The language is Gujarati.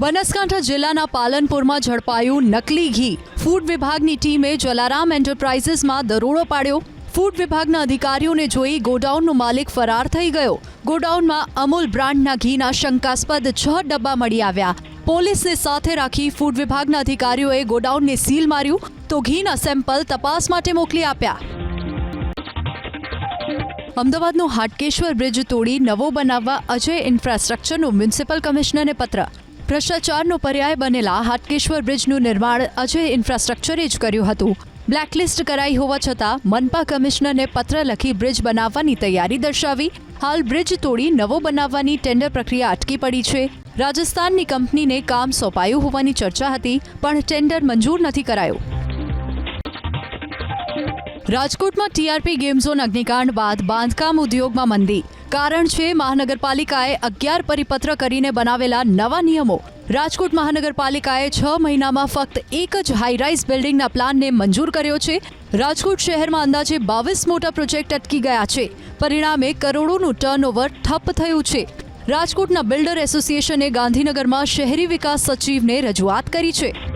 બનાસકાંઠા જિલ્લાના પાલનપુરમાં ઝડપાયું નકલી ઘી. ફૂડ વિભાગની ટીમે જલારામ એન્ટરપ્રાઇઝીસમાં દરોડો પાડ્યો. ફૂડ વિભાગના અધિકારીઓને જોઈ ગોડાઉનનો માલિક ફરાર થઈ ગયો. ગોડાઉનમાં અમૂલ બ્રાન્ડના ઘીના શંકાસ્પદ છ ડબ્બા મળી આવ્યા. પોલીસને સાથે રાખી ફૂડ વિભાગના અધિકારીઓએ ગોડાઉનને સીલ માર્યું તો ઘીના સેમ્પલ તપાસ માટે મોકલી આપ્યા. અમદાવાદનો હાટકેશ્વર બ્રિજ તોડી નવો બનાવવા અજય ઇન્ફ્રાસ્ટ્રક્ચરનો મ્યુનિસિપલ કમિશનરને પત્ર. ભ્રષ્ટાચારનો પર્યાય બનેલા હાટકેશ્વર બ્રિજનું નિર્માણ અજય ઇન્ફ્રાસ્ટ્રક્ચરે જ કર્યું હતું. બ્લેકલિસ્ટ કરાઈ હોવા છતાં મનપા કમિશનરને પત્ર લખી બ્રિજ બનાવવાની તૈયારી દર્શાવી, હાલ બ્રિજ તોડી નવો બનાવવાની ટેન્ડર પ્રક્રિયા અટકી પડી છે. રાજસ્થાનની કંપનીને કામ સોંપાયું હોવાની ચર્ચા હતી, પણ ટેન્ડર મંજૂર નથી કરાયું. રાજકોટમાં ટીઆરપી ગેમ ઝોન અગ્નિકાંડ બાદ બાંધકામ ઉદ્યોગમાં મંદી. કારણ છે, મહાનગરપાલિકાએ અગિયાર પરિપત્ર કરીને બનાવેલા નવા નિયમો. રાજકોટ મહાનગરપાલિકાએ છ મહિનામાં ફક્ત એક જ હાઈરાઇઝ બિલ્ડિંગના પ્લાનને મંજૂર કર્યો છે. રાજકોટ શહેરમાં અંદાજે બાવીસ મોટા પ્રોજેક્ટ અટકી ગયા છે. પરિણામે કરોડોનું ટર્નઓવર ઠપ થયું છે. રાજકોટના બિલ્ડર એસોસિએશને ગાંધીનગરમાં શહેરી વિકાસ સચિવને રજૂઆત કરી છે.